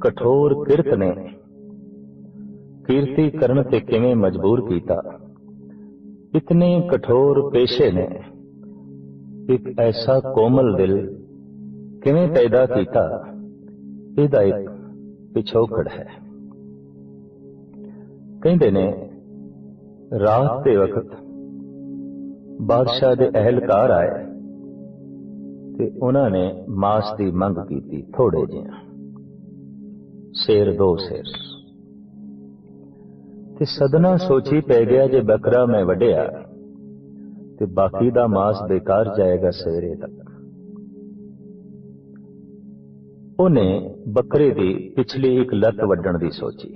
ਕਠੋਰ ਕਿਰਤ ਨੇ। ਕੀਰਤੀ ਕਰਨ ਤੇ ਕਿਵੇਂ ਮਜਬੂਰ ਕੀਤਾ? ਇਤਨੇ ਕਠੋਰ ਪੇਸ਼ੇ ਨੇ। ਇੱਕ ਐਸਾ ਕੋਮਲ ਦਿਲ ਕਿਵੇਂ ਪੈਦਾ ਕੀਤਾ? ਇਹਦਾ ਇੱਕ ਪਿਛੋਕੜ ਹੈ। ਕਹਿੰਦੇ ਨੇ, ਰਾਤ ਦੇ ਵਕਤ ਬਾਦਸ਼ਾਹ ਦੇ ਅਹਿਲਕਾਰ ਆਏ ਤੇ ਉਹਨਾਂ ਨੇ ਮਾਸ ਦੀ ਮੰਗ ਕੀਤੀ ਥੋੜੇ ਜਿਹਾ। ਸ਼ੇਰ ਦੋ ਸ਼ੇਰ। ਤੇ ਸਦਨਾ ਸੋਚੀ ਪੈ ਗਿਆ ਜੇ ਬੱਕਰਾ ਮੈਂ ਵੱਢਿਆ, ਤੇ ਬਾਕੀ ਦਾ ਮਾਸ ਬੇਕਾਰ ਜਾਏਗਾ ਸਵੇਰੇ ਤੱਕ। ਉਹਨੇ ਬੱਕਰੇ ਦੀ ਪਿਛਲੀ ਇੱਕ ਲੱਤ ਵੱਢਣ ਦੀ ਸੋਚੀ,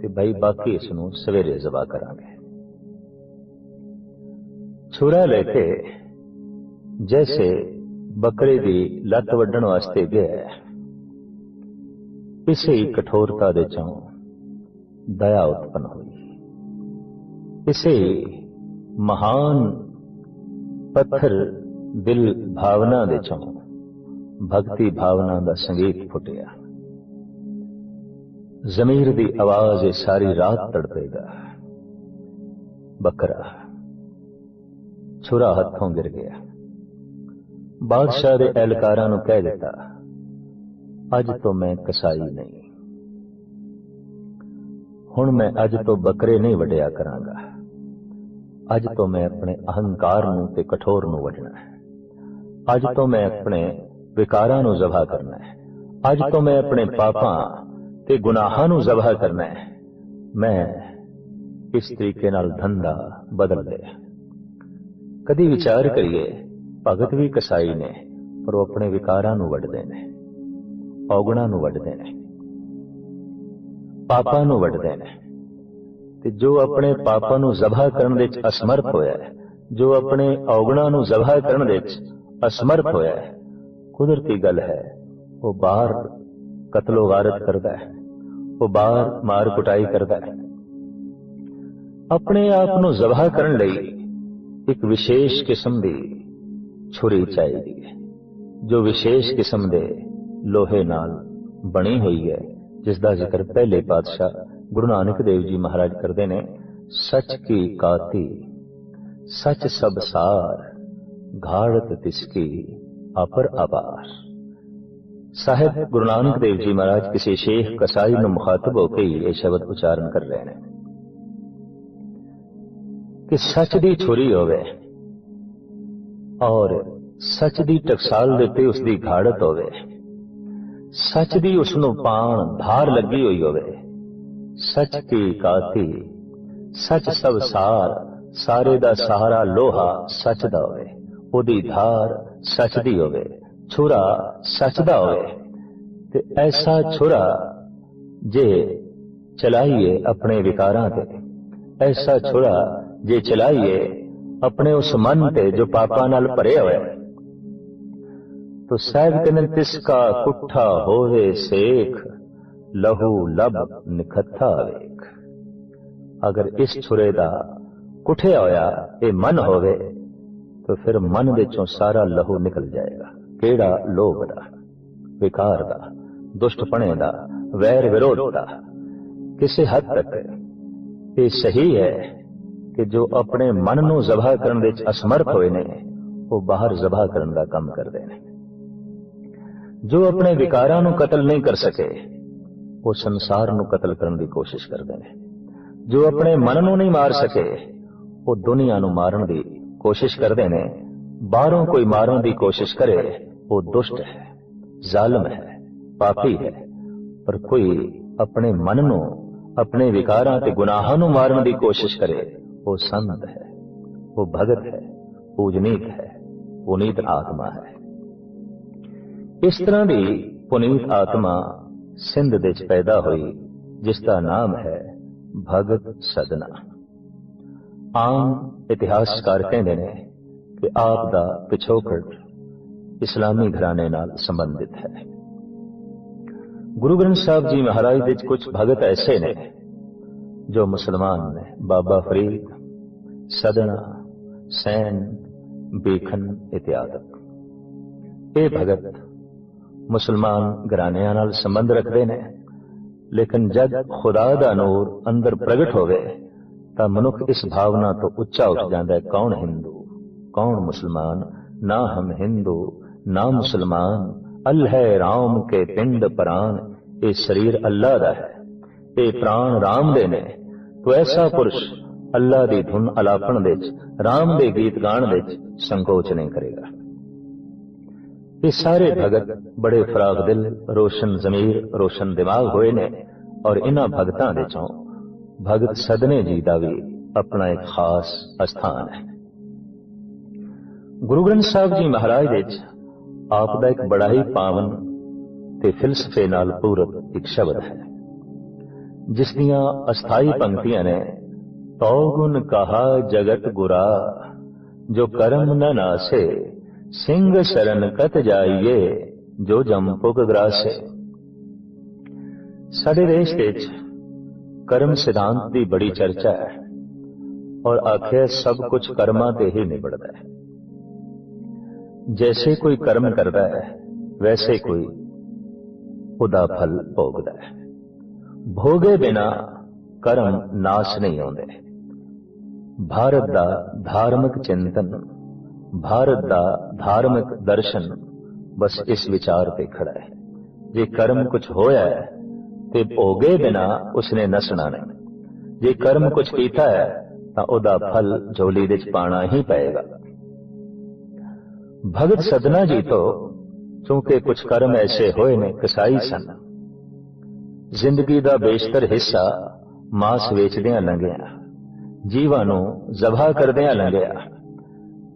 ਤੇ ਭਾਈ ਬਾਕੀ ਇਸ ਨੂੰ ਸਵੇਰੇ ਜ਼ਬਾ ਕਰਾਂਗੇ। ਛੁਰਾ ਲੈ ਕੇ ਜੈਸੇ ਬੱਕਰੇ ਦੀ ਲੱਤ ਵੱਢਣ ਵਾਸਤੇ ਗਿਆ ਇਸੇ ਕਠੋਰਤਾ ਦੇ ਚੋਂ ਦਇਆ ਉਤਪਨ ਹੋਈ। ਇਸੇ ਮਹਾਨ ਪੱਥਰ ਦਿਲ ਭਾਵਨਾ ਦੇ ਚੋਂ ਭਗਤੀ ਭਾਵਨਾ ਦਾ ਸੰਗੀਤ ਫੁੱਟਿਆ। ਜ਼ਮੀਰ ਦੀ ਆਵਾਜ਼ ਇਹ ਸਾਰੀ ਰਾਤ ਤੜਪੇਗਾ। ਬੱਕਰਾ ਛੁਰਾ ਹੱਥੋਂ ਗਿਰ ਗਿਆ। ਬਾਦਸ਼ਾਹ ਦੇ ਐਲਕਾਰਾਂ ਨੂੰ ਕਹਿ ਦਿੱਤਾ ਅੱਜ ਤੋਂ ਮੈਂ ਕਸਾਈ ਨਹੀਂ। ਹੁਣ ਮੈਂ ਅੱਜ ਤੋਂ ਬੱਕਰੇ ਨਹੀਂ ਵਡਿਆ ਕਰਾਂਗਾ। ਅੱਜ ਤੋਂ ਮੈਂ ਆਪਣੇ ਅਹੰਕਾਰ ਨੂੰ ਤੇ ਕਠੋਰ ਨੂੰ ਵਡਣਾ ਹੈ। ਅੱਜ ਤੋਂ ਮੈਂ ਆਪਣੇ ਵਿਕਾਰਾਂ ਨੂੰ ਜ਼ਬਾ ਕਰਨਾ ਹੈ। ਅੱਜ ਤੋਂ ਮੈਂ ਆਪਣੇ ਪਾਪਾਂ ਤੇ ਗੁਨਾਹਾਂ ਨੂੰ ਜ਼ਬਾ ਕਰਨਾ ਹੈ। ਮੈਂ ਇਸ ਤਰੀਕੇ ਨਾਲ ਧੰਦਾ ਬਦਲ ਲਿਆ। ਕਦੀ ਵਿਚਾਰ ਕਰੀਏ, ਭਗਤ ਵੀ ਕਸਾਈ ਨੇ, ਪਰ ਉਹ ਆਪਣੇ ਵਿਕਾਰਾਂ ਨੂੰ ਵੱਢਦੇ ਨੇ। ਔਗਣਾ ਨੂੰ ਵੱਢਦੇ ਨੇ, ਪਾਪਾਂ ਨੂੰ ਵੱਢਦੇ ਨੇ ਤੇ ਜੋ ਆਪਣੇ ਪਾਪਾਂ ਨੂੰ ਜ਼ਬਾ ਕਰਨ ਵਿੱਚ ਅਸਮਰਥ ਹੋਇਆ ਹੈ, ਜੋ ਆਪਣੇ ਔਗਣਾ ਨੂੰ ਜ਼ਬਾ ਕਰਨ ਵਿੱਚ ਅਸਮਰਥ ਹੋਇਆ ਹੈ, ਕੁਦਰਤੀ ਗੱਲ ਹੈ, ਉਹ ਬਾਹਰ ਕਤਲੋ ਗਾਰਤ ਕਰਦਾ ਹੈ, ਉਹ ਬਾਹਰ ਮਾਰ ਕੁਟਾਈ ਕਰਦਾ ਹੈ। ਆਪਣੇ ਆਪ ਨੂੰ ਜ਼ਬਾ ਕਰਨ ਲਈ ਇੱਕ ਵਿਸ਼ੇਸ਼ ਕਿਸਮ ਦੀ ਛੁਰੀ ਚਾਹੀਦੀ ਹੈ, ਜੋ ਵਿਸ਼ੇਸ਼ ਕਿਸਮ ਦੇ ਲੋਹੇ ਨਾਲ ਬਣੀ ਹੋਈ ਹੈ, ਜਿਸ ਦਾ ਜ਼ਿਕਰ ਪਹਿਲੇ ਪਾਤਸ਼ਾਹ ਗੁਰੂ ਨਾਨਕ ਦੇਵ ਜੀ ਮਹਾਰਾਜ ਕਰਦੇ ਨੇ, ਸੱਚ ਕੀ ਕਾਤੀ, ਸੱਚ ਸਭ ਸਾਰ, ਘਾੜਤ ਤਿਸਕੀ ਅਪਰ ਅਪਾਰ। ਸਾਹਿਬ, ਗੁਰੂ ਨਾਨਕ ਦੇਵ ਜੀ ਮਹਾਰਾਜ ਕਿਸੇ ਸ਼ੇਖ ਕਸਾਈ ਨੂੰ ਮੁਖਾਤਬ ਹੋ ਕੇ ਇਹ ਸ਼ਬਦ ਉਚਾਰਨ ਕਰ ਰਹੇ ਨੇ। ਕਿ ਸੱਚ ਦੀ ਛੁਰੀ ਹੋਵੇ ਔਰ ਸੱਚ ਦੀ ਟਕਸਾਲ ਦੇ ਤੇ ਉਸ ਦੀ ਘਾੜਤ ਹੋਵੇ। ਸੱਚ ਦੀ ਉਸ ਨੂੰ ਪਾਣ ਧਾਰ ਲੱਗੀ ਹੋਈ ਹੋਵੇ। ਸੱਚ ਕੀ ਕਾਤੀ ਸੱਚ ਸਭ ਸਾਰ, ਸਾਰੇ ਦਾ ਸਹਾਰਾ ਲੋਹਾ ਸੱਚ ਦਾ ਹੋਵੇ। ਉਹਦੀ ਧਾਰ ਸੱਚ ਦੀ ਹੋਵੇ, ਛੁਰਾ ਸੱਚ ਦਾ ਹੋਵੇ। ਤੇ ਐਸਾ ਛੁਰਾ ਜੇ ਚਲਾਈਏ ਆਪਣੇ ਵਿਕਾਰਾਂ ਤੇ, ਐਸਾ ਛੁਰਾ ਜੇ ਚਲਾਈਏ ਆਪਣੇ ਉਸ ਮਨ ਤੇ ਜੋ ਪਾਪਾਂ ਨਾਲ ਭਰਿਆ ਹੋਇਆ ਹੈ ਤੋ ਸਾਹਿਬ ਕਹਿੰਦੇ ਤਿਸ ਕਾ ਕੁੱਠਾ ਹੋਵੇ ਸੇਖ, ਲਹੂ ਲਬ ਨਿਖੱਥਾ ਵੇਖ। ਅਗਰ ਇਸ ਛੁਰੇ ਦਾ ਕੁੱਠਿਆ ਹੋਇਆ ਇਹ ਮਨ ਹੋਵੇ, ਤਾਂ ਫਿਰ ਮਨ ਵਿੱਚੋਂ ਸਾਰਾ ਲਹੂ ਨਿਕਲ ਜਾਏਗਾ। ਕਿਹੜਾ ਲੋਭ ਦਾ? ਵਿਕਾਰ ਦਾ? ਦੁਸ਼ਟਪਣੇ ਦਾ? ਵੈਰ ਵਿਰੋਧ ਦਾ? ਕਿਸੇ ਹੱਦ ਤੱਕ? ਇਹ ਸਹੀ ਹੈ ਕਿ ਜੋ ਆਪਣੇ ਮਨ ਨੂੰ ਜ਼ਬਾ ਕਰਨ ਵਿੱਚ ਅਸਮਰਥ ਹੋਏ ਨੇ, ਉਹ ਬਾਹਰ ਜ਼ਬਾ ਕਰਨ ਦਾ ਕੰਮ ਕਰਦੇ ਨੇ। ਜੋ ਆਪਣੇ ਵਿਕਾਰਾਂ ਨੂੰ ਕਤਲ ਨਹੀਂ ਕਰ ਸਕੇ, ਉਹ ਸੰਸਾਰ ਨੂੰ ਕਤਲ ਕਰਨ ਦੀ ਕੋਸ਼ਿਸ਼ ਕਰਦੇ ਨੇ। ਜੋ ਆਪਣੇ ਮਨ ਨੂੰ ਨਹੀਂ ਮਾਰ ਸਕੇ, ਉਹ ਦੁਨੀਆ ਨੂੰ ਮਾਰਨ ਦੀ ਕੋਸ਼ਿਸ਼ ਕਰਦੇ ਨੇ। ਬਾਹਰੋਂ ਕੋਈ ਮਾਰਨ ਦੀ ਕੋਸ਼ਿਸ਼ ਕਰੇ, ਉਹ ਦੁਸ਼ਟ ਹੈ, ਜ਼ਾਲਮ ਹੈ, ਪਾਪੀ ਹੈ। ਪਰ ਕੋਈ ਆਪਣੇ ਮਨ ਨੂੰ, ਆਪਣੇ ਵਿਕਾਰਾਂ ਤੇ ਗੁਨਾਹਾਂ ਨੂੰ ਮਾਰਨ ਦੀ ਕੋਸ਼ਿਸ਼ ਕਰੇ, ਉਹ ਸੰਤ ਹੈ, ਉਹ ਭਗਤ ਹੈ, ਪੂਜਨੀਕ ਹੈ, ਪੁਨੀਤ ਆਤਮਾ ਹੈ। ਇਸ ਤਰ੍ਹਾਂ ਦੀ ਪੁਨੀਤ ਆਤਮਾ ਸਿੰਧ ਦੇ ਵਿੱਚ ਪੈਦਾ ਹੋਈ ਜਿਸ ਦਾ ਨਾਮ ਹੈ ਭਗਤ ਸਦਨਾ ਆਮ ਇਤਿਹਾਸਕਾਰ ਕਹਿੰਦੇ ਨੇ ਕਿ ਆਪ ਦਾ ਪਿਛੋਕੜ ਇਸਲਾਮੀ ਘਰਾਣੇ ਨਾਲ ਸੰਬੰਧਿਤ ਹੈ ਗੁਰੂ ਗ੍ਰੰਥ ਸਾਹਿਬ ਜੀ ਮਹਾਰਾਜ ਦੇ ਕੁਝ ਭਗਤ ਐਸੇ ਨੇ ਜੋ ਮੁਸਲਮਾਨ ਨੇ ਬਾਬਾ ਫਰੀਦ ਸਦਨਾ ਸੈਨ ਬੇਖਨ ਇਤਿਆਦਿ ਇਹ ਭਗਤ ਮੁਸਲਮਾਨ ਘਰਾਣਿਆਂ ਨਾਲ ਸੰਬੰਧ ਰੱਖਦੇ ਨੇ। ਲੇਕਿਨ ਜਦ ਖੁਦਾ ਦਾ ਨੂਰ ਅੰਦਰ ਪ੍ਰਗਟ ਹੋਵੇ, ਤਾਂ ਮਨੁੱਖ ਇਸ ਭਾਵਨਾ ਤੋਂ ਉੱਚਾ ਉੱਠ ਜਾਂਦਾ ਹੈ, ਕੌਣ ਹਿੰਦੂ, ਕੌਣ ਮੁਸਲਮਾਨ, ਨਾ ਹਮ ਹਿੰਦੂ, ਨਾ ਮੁਸਲਮਾਨ, ਅਲ ਹੈ ਰਾਮ ਕੇ ਪਿੰਡ ਪ੍ਰਾਨ, ਇਹ ਸਰੀਰ ਅੱਲਾ ਦਾ ਹੈ, ਇਹ ਪ੍ਰਾਣ ਰਾਮ ਦੇ ਨੇ। ਤੋ ਐਸਾ ਪੁਰਸ਼ ਅੱਲਾ ਦੀ ਧੁਨ ਅਲਾਪਣ ਵਿੱਚ, ਰਾਮ ਦੇ ਗੀਤ ਗਾਣ ਵਿੱਚ ਸੰਕੋਚ ਨਹੀਂ ਕਰੇਗਾ। ਇਹ ਸਾਰੇ ਭਗਤ ਬੜੇ ਫਰਾਗ ਦਿਲ, ਰੋਸ਼ਨ ਜ਼ਮੀਰ, ਰੋਸ਼ਨ ਦਿਮਾਗ ਹੋਏ ਨੇ ਔਰ ਇਹਨਾਂ ਭਗਤਾਂ ਦੇ ਚੋਂ ਭਗਤ ਸਦਨੇ ਜੀ ਦਾ ਵੀ ਆਪਣਾ ਇੱਕ ਖਾਸ ਅਸਥਾਨ ਹੈ। ਗੁਰੂ ਗ੍ਰੰਥ ਸਾਹਿਬ ਜੀ ਮਹਾਰਾਜ ਵਿੱਚ ਆਪ ਦਾ ਇੱਕ ਬੜਾ ਹੀ ਪਾਵਨ ਤੇ ਫਿਲਸਫੇ ਨਾਲ ਪੂਰਤ ਇੱਕ ਸ਼ਬਦ ਹੈ, ਜਿਸ ਦੀਆਂ ਅਸਥਾਈ ਪੰਕਤੀਆਂ ਨੇ ਤੋ ਗੁਣ ਕਹਾ ਜਗਤ ਗੁਰਾ, ਜੋ ਕਰਮ ਨ ਨਾਸੇ ਸਿੰਘ ਸ਼ਰਨ ਕਤ ਜਾਈਏ ਜੋ ਜਮ ਪੁਗ ਗਰਾਸੇ ਸਾਡੇ ਦੇਸ਼ ਵਿੱਚ ਕਰਮ ਸਿਧਾਂਤ ਦੀ ਬੜੀ ਚਰਚਾ ਹੈ ਔਰ ਆਖਿਰ ਸਭ ਕੁਝ ਕਰਮਾਂ ਤੇ ਹੀ ਨਿਬੜਦਾ ਹੈ ਜੈਸੇ ਕੋਈ ਕਰਮ ਕਰਦਾ ਹੈ ਵੈਸੇ ਕੋਈ ਉਹਦਾ ਫਲ ਭੋਗਦਾ ਹੈ ਭੋਗੇ ਬਿਨਾ ਕਰਮ ਨਾਸ਼ ਨਹੀਂ ਹੁੰਦੇ ਭਾਰਤ ਦਾ ਧਾਰਮਿਕ ਚਿੰਤਨ ਭਾਰਤ ਦਾ ਧਾਰਮਿਕ ਦਰਸ਼ਨ ਬਸ ਇਸ ਵਿਚਾਰ ਤੇ ਖੜਾ ਹੈ। ਜੇ ਕਰਮ ਕੁਝ ਹੋਇਆ ਹੈ, ਤੇ ਭੋਗੇ ਬਿਨਾ ਉਸਨੇ ਨਸਣਾ ਨਹੀਂ ਜੇ ਕਰਮ ਕੁਝ ਕੀਤਾ ਹੈ, ਤਾਂ ਉਹਦਾ ਫਲ ਝੋਲੀ ਵਿੱਚ ਪਾਣਾ ਹੀ ਪਏਗਾ। ਭਗਤ ਸਦਨਾ ਜੀ ਤੋਂ ਕਿਉਂਕਿ ਕੁਝ ਕਰਮ ਐਸੇ ਹੋਏ ਨੇ ਕਸਾਈ ਸਨ। ਜ਼ਿੰਦਗੀ ਦਾ ਬੇਸ਼ਤਰ ਹਿੱਸਾ ਮਾਸ ਵੇਚਦਿਆਂ ਲੰਘਿਆ। ਜੀਵਾਂ ਨੂੰ ਜ਼ਬਾ ਕਰਦਿਆਂ ਲੰਘਿਆ।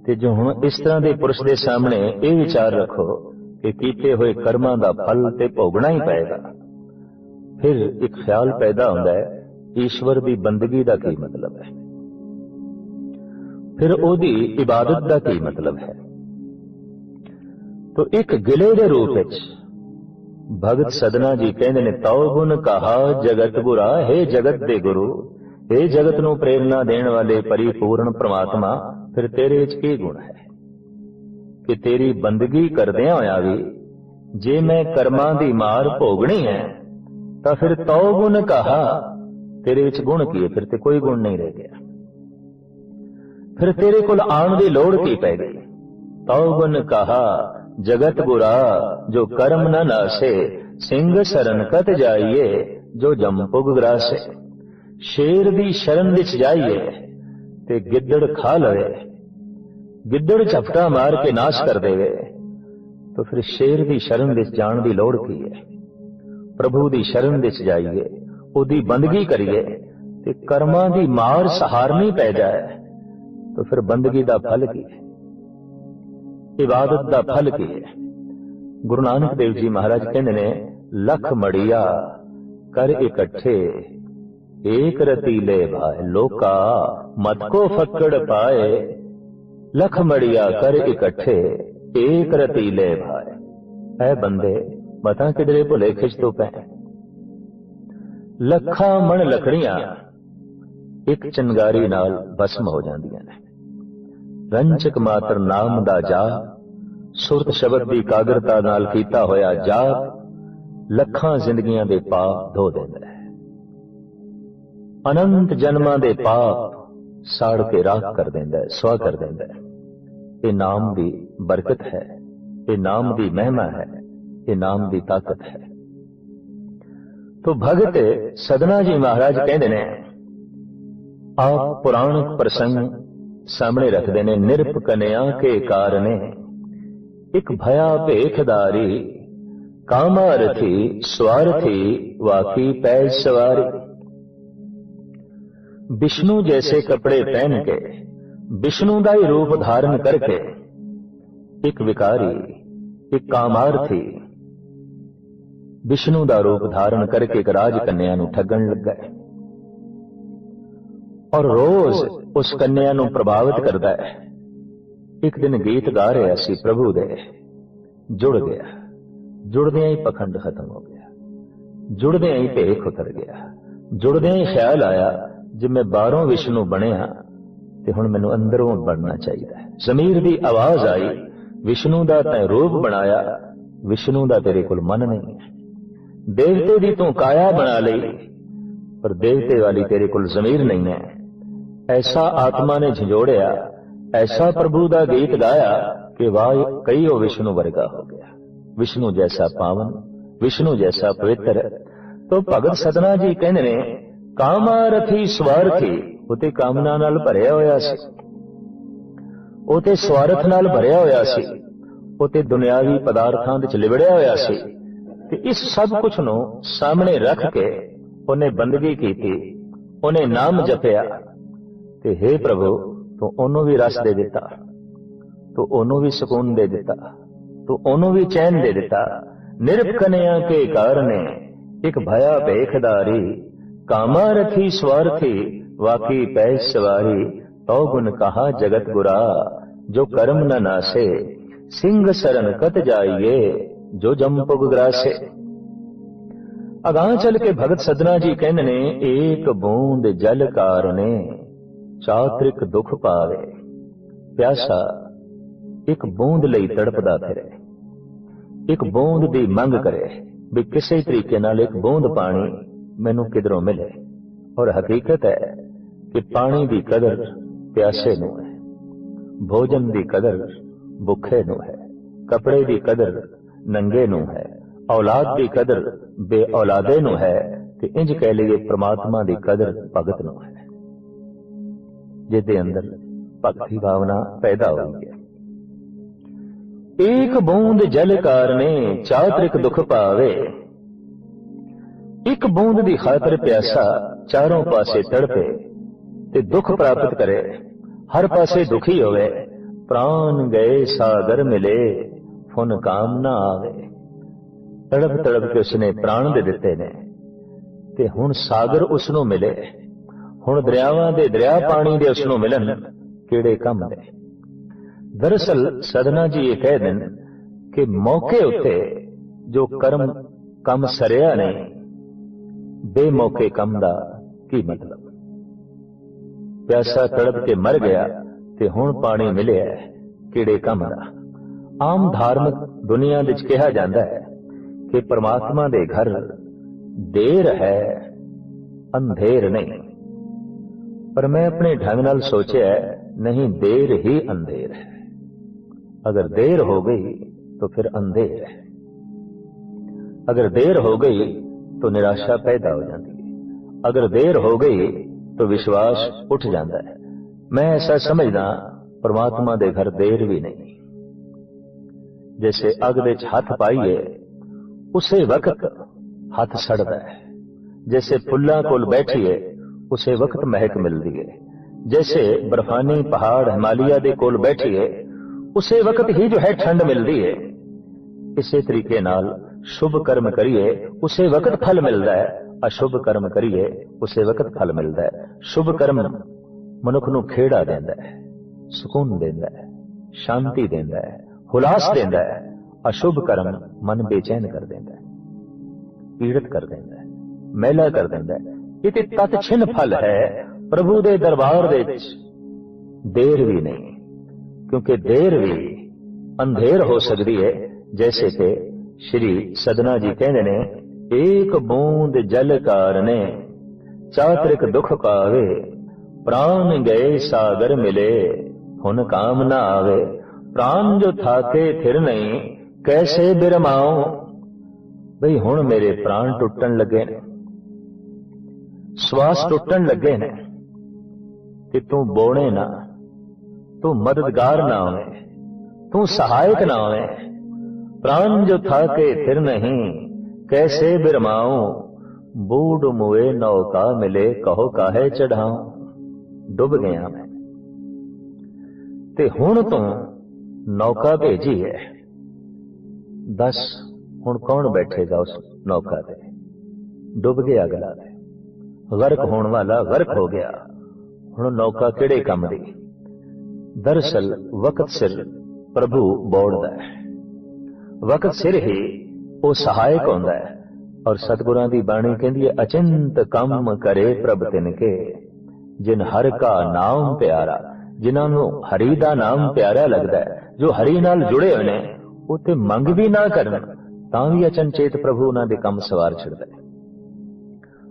ਤੇ ਜੋ ਹੁਣ ਇਸ ਤਰ੍ਹਾਂ ਦੇ ਪੁਰਸ਼ ਦੇ ਸਾਹਮਣੇ ਇਹ ਵਿਚਾਰ ਰੱਖੋ ਕਿ ਕੀਤੇ ਹੋਏ ਕਰਮਾਂ ਦਾ ਫਲ ਤੇ ਭੋਗਣਾ ਹੀ ਪਏਗਾ। ਫਿਰ ਇੱਕ ਖਿਆਲ ਪੈਦਾ ਹੁੰਦਾ ਹੈ, ਈਸ਼ਵਰ ਦੀ ਬੰਦਗੀ ਦਾ ਕੀ ਮਤਲਬ ਹੈ? ਫਿਰ ਉਹਦੀ ਇਬਾਦਤ ਦਾ ਕੀ ਮਤਲਬ ਹੈ? ਤੋ ਇੱਕ ਗਿਲੇ ਦੇ ਰੂਪ ਵਿੱਚ ਭਗਤ ਸਦਨਾ ਜੀ ਕਹਿੰਦੇ ਨੇ, ਤਉ ਗੁਣ ਕਹਾ ਜਗਤ ਬੁਰਾ, ਹੈ ਜਗਤ ਦੇ ਗੁਰੂ। ਹੈ ਜਗਤ ਨੂੰ ਪ੍ਰੇਰਣਾ ਦੇਣ ਵਾਲੇ ਪਰਿਪੂਰਨ ਪ੍ਰਮਾਤਮਾ ਫਿਰ ਤੇਰੇ ਵਿੱਚ ਕੀ ਗੁਣ ਹੈ ਕਿ ਤੇਰੀ ਬੰਦਗੀ ਕਰਦਿਆਂ ਹੋਇਆ ਵੀ ਜੇ ਮੈਂ ਕਰਮਾਂ ਦੀ ਮਾਰ ਭੋਗਣੀ ਹੈ ਤਾਂ ਫਿਰ ਤਉ ਗੁਣ ਕਹਾ ਤੇਰੇ ਵਿੱਚ ਗੁਣ ਕੀ ਹੈ ਫਿਰ ਤੇ ਕੋਈ ਗੁਣ ਨਹੀਂ ਰਹਿ ਗਿਆ ਫਿਰ ਤੇਰੇ ਕੋਲ ਆਉਣ ਦੀ ਲੋੜ ਕੀ ਪੈ ਗਈ ਤਉ ਗੁਣ ਕਹਾ ਜਗਤ ਗੁਰਾ ਜੋ ਕਰਮ ਨ ਨਾਸੇ ਸਿੰਘ ਸ਼ਰਨ ਕਤ ਜਾਈਏ ਜੋ ਜਮ ਪੁਗ ਗਰਾਸੇ ਸ਼ੇਰ ਦੀ ਸ਼ਰਨ ਵਿੱਚ ਜਾਈਏ ਤੇ ਗਿੱਦੜ ਖਾ ਲਵੇ। ਗਿੱਦੜ ਝਪਟਾ ਮਾਰ ਕੇ ਨਾਸ਼ ਕਰ ਦੇਵੇ। ਤਾਂ ਫਿਰ ਸ਼ੇਰ ਦੀ ਸ਼ਰਨ ਵਿੱਚ ਜਾਣ ਦੀ ਲੋੜ ਕੀ ਹੈ? ਪ੍ਰਭੂ ਦੀ ਸ਼ਰਨ ਵਿੱਚ ਜਾਈਏ, ਉਹਦੀ ਬੰਦਗੀ ਕਰੀਏ ਤੇ ਕਰਮਾਂ ਦੀ ਮਾਰ ਸਹਾਰਨੀ ਪੈ ਜਾਏ, ਤਾਂ ਫਿਰ ਬੰਦਗੀ ਦਾ ਫਲ ਕੀ ਹੈ? ਇਬਾਦਤ ਦਾ ਫਲ ਕੀ ਹੈ? ਗੁਰੂ ਨਾਨਕ ਦੇਵ ਜੀ ਮਹਾਰਾਜ ਕਹਿੰਦੇ ਨੇ, ਲੱਖ ਮੜੀਆ, ਕਰ ਇਕੱਠੇ ਏਕ ਰਤੀਲੇ ਭਾਏ ਲੋਕਾ ਮਤ ਕੋ ਫੱਕੜ ਪਾਏ ਲਖ ਮੜੀਆ ਕਰ ਇਕੱਠੇ ਏਕ ਰਤੀਲੇ ਭਾਏ ਐ ਬੰਦੇ ਮਤਾਂ ਕਿਧਰੇ ਭੁਲੇ ਖਿੱਚ ਤੋਂ ਪੈ ਲੱਖਾਂ ਮਣ ਲਕੜੀਆਂ ਇੱਕ ਚੰਗਾਰੀ ਨਾਲ ਬਸਮ ਹੋ ਜਾਂਦੀਆਂ ਨੇ ਰੰਚਕ ਮਾਤਰ ਨਾਮ ਦਾ ਜਾ ਸੁਰਤ ਸ਼ਬਦ ਦੀ ਕਾਗਰਤਾ ਨਾਲ ਕੀਤਾ ਹੋਇਆ ਜਾ ਲੱਖਾਂ ਜ਼ਿੰਦਗੀਆਂ ਦੇ ਪਾਪ ਧੋ ਦਿੰਦਾ ਹੈ ਅਨੰਤ ਜਨਮਾਂ ਦੇ ਪਾਪ ਸਾੜ ਕੇ ਰਾਖ ਕਰ ਦਿੰਦਾ ਹੈ ਸਵਾ ਕਰ ਦਿੰਦਾ ਹੈ। ਇਹ ਨਾਮ ਦੀ ਬਰਕਤ ਹੈ, ਇਹ ਨਾਮ ਦੀ ਮਹਿਮਾ ਹੈ, ਇਹ ਨਾਮ ਦੀ ਤਾਕਤ ਹੈ। ਤੋ ਭਗਤ ਸਦਨਾ ਜੀ ਮਹਾਰਾਜ ਕਹਿੰਦੇ ਨੇ, ਆਪ ਪੁਰਾਣਿਕ ਪ੍ਰਸੰਗ ਸਾਹਮਣੇ ਰੱਖਦੇ ਨੇ, ਨਿਰਪ ਕਨਿਆ ਕੇ ਕਾਰਨੇ, ਇੱਕ ਭਇਆ ਭੇਖਦਾਰੀ, ਕਾਮਾਰਥੀ ਸਵਾਰਥੀ ਵਾਕੀ ਪੈ ਸਵਾਰੀ। ਵਿਸ਼ਨੂੰ ਜੈਸੇ ਕੱਪੜੇ ਪਹਿਨ ਕੇ, ਵਿਸ਼ਨੂੰ ਦਾ ਹੀ ਰੂਪ ਧਾਰਨ ਕਰਕੇ ਇੱਕ ਵਿਕਾਰੀ, ਇੱਕ ਕਾਮਾਰਥੀ ਵਿਸ਼ਨੂੰ ਦਾ ਰੂਪ ਧਾਰਨ ਕਰਕੇ ਇੱਕ ਰਾਜ ਕੰਨਿਆ ਨੂੰ ਠੱਗਣ ਲੱਗਾ ਹੈ। ਔਰ ਰੋਜ਼ ਉਸ ਕੰਨਿਆ ਨੂੰ ਪ੍ਰਭਾਵਿਤ ਕਰਦਾ ਹੈ। ਇੱਕ ਦਿਨ ਗੀਤ ਗਾ ਰਿਹਾ ਸੀ ਪ੍ਰਭੂ ਦੇ। ਜੁੜ ਗਿਆ। ਜੁੜਦਿਆਂ ਹੀ ਪਖੰਡ ਖਤਮ ਹੋ ਗਿਆ। ਜੁੜਦਿਆਂ ਹੀ ਭੇਖ ਉਤਰ ਗਿਆ। ਜੁੜਦਿਆਂ ਹੀ ਖਿਆਲ ਆਇਆ ਜੇ ਮੈਂ ਬਾਹਰੋਂ ਵਿਸ਼ਨੂੰ ਬਣਿਆ, ਤੇ ਹੁਣ ਮੈਨੂੰ ਅੰਦਰੋਂ ਬਣਨਾ ਚਾਹੀਦਾ ਹੈ। ਜ਼ਮੀਰ ਦੀ ਆਵਾਜ਼ ਆਈ, ਵਿਸ਼ਨੂੰ ਦਾ ਤੈ ਰੂਪ ਬਣਾਇਆ, ਵਿਸ਼ਨੂੰ ਦਾ ਤੇਰੇ ਕੋਲ ਮਨ ਨਹੀਂ ਹੈ। ਦੇਵਤੇ ਦੀ ਤੂੰ ਕਾਇਆ ਬਣਾ ਲਈ, ਪਰ ਦੇਵਤੇ ਵਾਲੀ ਤੇਰੇ ਕੋਲ ਜ਼ਮੀਰ ਨਹੀਂ ਹੈ। ਐਸਾ ਆਤਮਾ ਨੇ ਝੰਜੋੜਿਆ, ਐਸਾ ਪ੍ਰਭੂ ਦਾ ਗੀਤ ਗਾਇਆ ਕਿ ਵਾਹ ਕਈ ਉਹ ਵਿਸ਼ਨੂੰ ਵਰਗਾ ਹੋ ਗਿਆ। ਵਿਸ਼ਨੂੰ ਜੈਸਾ ਪਾਵਨ, ਵਿਸ਼ਨੂੰ ਜੈਸਾ ਪਵਿੱਤਰ, ਤੋ ਭਗਤ ਸਦਨਾ ਜੀ ਕਹਿੰਦੇ ਨੇ ਕਾਮਾਰਥੀ ਸਵਾਰਥੀ ਉਤੇ ਕਾਮਨਾ ਨਾਲ ਭਰਿਆ ਹੋਇਆ ਸੀ। ਉਤੇ ਸਵਾਰਥ ਨਾਲ ਭਰਿਆ ਹੋਇਆ ਸੀ। ਉਤੇ ਦੁਨਿਆਵੀ ਪਦਾਰਥਾਂ ਵਿੱਚ ਲਿਵੜਿਆ ਹੋਇਆ ਸੀ। ਤੇ ਇਸ ਸਭ ਕੁਝ ਨੂੰ ਸਾਹਮਣੇ ਰੱਖ ਕੇ ਉਹਨੇ ਬੰਦਗੀ ਕੀਤੀ। ਉਹਨੇ ਨਾਮ ਜਪਿਆ। ਤੇ हे ਪ੍ਰਭੂ, ਤੂੰ ਉਹਨੂੰ ਵੀ ਰਸ ਦੇ ਦਿੱਤਾ। ਤੂੰ ਉਹਨੂੰ ਵੀ ਸਕੂਨ ਦੇ ਦਿੱਤਾ। ਤੂੰ ਉਹਨੂੰ ਵੀ ਚੈਨ ਦੇ ਦਿੱਤਾ। ਨਿਰਪਕਨਿਆ ਕੇ ਕਾਰਨੇ, ਇੱਕ ਭਇਆ ਭੇਖਦਾਰੀ ਕਾਮਾ ਰਖੀ ਸਵਾਰਥੀ, ਵਾਕੀ ਪੈ ਸਵਾਰੀ ਤਉ ਗੁਣ ਕਹਾ ਜਗਤ ਗੁਰਾ, ਜੋ ਕਰਮ ਨ ਨਾਸੇ, ਸਿੰਘ ਸਰਨ ਕਤ ਜਾਈਏ, ਜੋ ਜਮ ਪੁਗ ਗਰਾਸੇ। ਅਗਾਹ ਚੱਲ ਕੇ ਭਗਤ ਸਦਨਾ ਜੀ ਕਹਿੰਦੇ ਨੇ, ਏਕ ਬੂੰਦ ਜਲ ਕਾਰਨੇ, ਚਾਤ੍ਰਿਕ ਦੁੱਖ ਪਾਵੇ। ਪਿਆਸਾ, ਇੱਕ ਬੂੰਦ ਲਈ ਤੜਪਦਾ ਫਿਰੇ। ਇੱਕ ਬੂੰਦ ਦੀ ਮੰਗ ਕਰੇ, ਵੀ ਕਿਸੇ ਤਰੀਕੇ ਨਾਲ ਇੱਕ ਬੂੰਦ ਪਾਣੀ ਮੈਨੂੰ ਕਿਧਰੋਂ ਮਿਲੇ। ਔਰ ਹਕੀਕਤ ਹੈ ਕਿ ਪਾਣੀ ਦੀ ਕਦਰ ਪਿਆਸੇ ਨੂੰ ਹੈ, ਭੋਜਨ ਦੀ ਕਦਰ ਭੁੱਖੇ ਨੂੰ ਹੈ, ਕਪੜੇ ਦੀ ਕਦਰ ਨੰਗੇ ਨੂੰ ਹੈ, ਔਲਾਦ ਦੀ ਕਦਰ ਬੇ ਔਲਾਦੇ ਨੂੰ ਹੈ, ਤੇ ਇੰਜ ਕਹਿ ਲਈਏ ਪ੍ਰਮਾਤਮਾ ਦੀ ਕਦਰ ਭਗਤ ਨੂੰ ਹੈ। ਜਿਹਦੇ ਅੰਦਰ ਭਗਤੀ ਭਾਵਨਾ ਪੈਦਾ ਹੋਈ ਹੈ। ਏਕ ਬੂੰਦ ਜਲ ਕਾਰਨੇ ਚਾਤ੍ਰਿਕ ਦੁਖ ਪਾਵੇ ਇੱਕ ਬੂੰਦ ਦੀ ਖਾਤਰ ਪਿਆਸਾ ਚਾਰੋਂ ਪਾਸੇ ਤੜਪੇ ਤੇ ਦੁੱਖ ਪ੍ਰਾਪਤ ਕਰੇ। ਹਰ ਪਾਸੇ ਦੁਖੀ ਹੋਵੇ, ਪ੍ਰਾਨ ਗਏ ਸਾਗਰ ਮਿਲੇ, ਫੁਨ ਕਾਮ ਨਾ ਆਵੇ। ਤੜਪ ਤੜਪ ਕੇ ਉਸਨੇ ਪ੍ਰਾਣ ਦੇ ਦਿੱਤੇ ਨੇ ਤੇ ਹੁਣ ਸਾਗਰ ਉਸ ਨੂੰ ਮਿਲੇ। ਹੁਣ ਦਰਿਆਵਾਂ ਦੇ ਦਰਿਆ ਪਾਣੀ ਦੇ ਉਸ ਨੂੰ ਮਿਲਣ ਕਿਹੜੇ ਕੰਮ ਨੇ? ਦਰਅਸਲ ਸਦਨਾ ਜੀ ਇਹ ਕਹਿ ਦੇਣ ਕਿ ਮੌਕੇ ਉੱਤੇ ਜੋ ਕਰਮ ਕੰਮ ਸਰਿਆ ਨਹੀਂ ਬੇਮੌਕੇ ਕੰਮ ਦਾ ਕੀ ਮਤਲਬ ਪਿਆਸਾ ਤੜਪ ਕੇ ਮਰ ਗਿਆ ਤੇ ਹੁਣ ਪਾਣੀ ਮਿਲਿਆ ਹੈ, ਕਿਹੜੇ ਕੰਮ ਦਾ ਆਮ ਧਾਰਮਿਕ ਦੁਨੀਆ ਵਿੱਚ ਕਿਹਾ ਜਾਂਦਾ ਹੈ ਕਿ ਪ੍ਰਮਾਤਮਾ ਦੇ ਘਰ ਦੇਰ ਹੈ ਅੰਧੇਰ ਨਹੀਂ ਪਰ ਮੈਂ ਆਪਣੇ ਢੰਗ ਨਾਲ ਸੋਚਿਆ ਨਹੀਂ ਦੇਰ ਹੀ ਅੰਧੇਰ ਹੈ अगर देर हो गई तो फिर अंधेर है अगर देर हो गई तो निराशा पैदा हो जाती है अगर देर हो गई तो विश्वास उठ जाता है मैं ऐसा समझदा परमात्मा दे घर देर भी नहीं जैसे अग विच हथ पाइए उसे वक्त हथ सड़दा है जैसे फुल्लां कोल बैठिए उसे वक्त महक मिलदी है जैसे बर्फानी पहाड़ हिमालय दे कोल बैठिए ਉਸੇ ਵਕਤ ਹੀ ਜੋ ਹੈ ਠੰਡ ਮਿਲਦੀ ਹੈ ਇਸੇ ਤਰੀਕੇ ਨਾਲ ਸ਼ੁਭ ਕਰਮ ਕਰੀਏ ਉਸੇ ਵਕਤ ਫਲ ਮਿਲਦਾ ਹੈ ਅਸ਼ੁਭ ਕਰਮ ਕਰੀਏ ਉਸੇ ਵਕਤ ਫਲ ਮਿਲਦਾ ਹੈ ਸ਼ੁਭ ਕਰਮ ਮਨੁੱਖ ਨੂੰ ਖੇੜਾ ਦਿੰਦਾ ਹੈ ਸਕੂਨ ਦਿੰਦਾ ਹੈ ਸ਼ਾਂਤੀ ਦਿੰਦਾ ਹੈ ਹੁਲਾਸ ਦਿੰਦਾ ਹੈ ਅਸ਼ੁਭ ਕਰਮ ਮਨ ਬੇਚੈਨ ਕਰ ਦਿੰਦਾ ਹੈ ਪੀੜਤ ਕਰ ਦਿੰਦਾ ਹੈ ਮਹਿਲਾ ਕਰ ਦਿੰਦਾ ਹੈ ਇਹ ਤੇ ਤਤ ਛਿਨ ਫਲ ਹੈ ਪ੍ਰਭੂ ਦੇ ਦਰਬਾਰ ਦੇ ਵਿੱਚ ਦੇਰ ਵੀ ਨਹੀਂ क्योंकि देर भी अंधेर हो सकती है जैसे कि ਸ਼੍ਰੀ ਸਦਨਾ ਜੀ ਕਹਿੰਦੇ ਨੇ, ਏਕ ਬੂੰਦ ਜਲ ਕਾਰਨੇ, ਚਾਤ੍ਰਿਕ ਦੁਖ ਪਾਵੇ, ਪ੍ਰਾਨ ਗਏ ਸਾਗਰ ਮਿਲੇ, ਹੁਣ ਕਾਮ ਨਾ ਆਵੇ, ਪ੍ਰਾਨ ਜੋ ਥਾਕੇ ਥਿਰ ਨਹੀਂ, ਕੈਸੇ ਬਿਰਮਾਉ? ਬਈ ਹੁਣ ਮੇਰੇ ਪ੍ਰਾਣ ਟੁੱਟਣ ਲੱਗੇ ਨੇ, ਸਵਾਸ ਟੁੱਟਣ ਲੱਗੇ ਨੇ ਤੇ ਤੂੰ ਬੋਣੇ ਨਾ, ਤੂੰ ਮਦਦਗਾਰ ਨਾ ਹੋਵੇ, ਤੂੰ ਸਹਾਇਕ ਨਾ ਹੋਵੇ। प्राण जो था के फिर नहीं कैसे बिरमाऊं बूढ़ मुए नौका मिले कहो काहे चढ़ाऊं डूब गया मैं ਤੇ ਹੁਣ ਤੋਂ ਨੌਕਾ ਭੇਜੀ ਹੈ ਦੱਸ ਹੁਣ ਕੌਣ ਬੈਠੇਗਾ ਉਸ ਨੌਕਾ ਤੇ ਡੁੱਬ ਗਿਆ ਅਗਲਾ ਗਰਕ ਹੋਣ ਵਾਲਾ ਗਰਕ ਹੋ ਗਿਆ ਹੁਣ ਨੌਕਾ ਕਿਹੜੇ ਕੰਮ ਦੀ ਦਰਸਲ ਵਕਤ ਸਿਰ ਪ੍ਰਭੂ ਬੋੜਦਾ ਹੈ ਵਕਤ ਸਿਰ ਹੀ ਉਹ ਸਹਾਇਕ ਹੁੰਦਾ ਹੈ ਔਰ ਸਤਿਗੁਰਾਂ ਦੀ ਬਾਣੀ ਕਹਿੰਦੀ ਹੈ, ਅਚਿੰਤ ਕੰਮ ਕਰੇ ਪ੍ਰਭ ਤਿਨ ਕੇ ਜਿਨ ਹਰ ਕਾ ਨਾਮ ਪਿਆਰਾ, ਜਿਨ੍ਹਾਂ ਨੂੰ ਹਰੀ ਦਾ ਨਾਮ ਪਿਆਰਾ ਲੱਗਦਾ ਹੈ, ਜੋ ਹਰੀ ਨਾਲ ਜੁੜੇ ਹੋਏ ਨੇ ਉਹ ਤੇ ਮੰਗ ਵੀ ਨਾ ਕਰਨ, ਤਾਂ ਵੀ ਅਚਨਚੇਤ ਪ੍ਰਭੂ ਉਹਨਾਂ ਦੇ ਕੰਮ ਸਵਾਰ ਛੱਡਦਾ ਹੈ।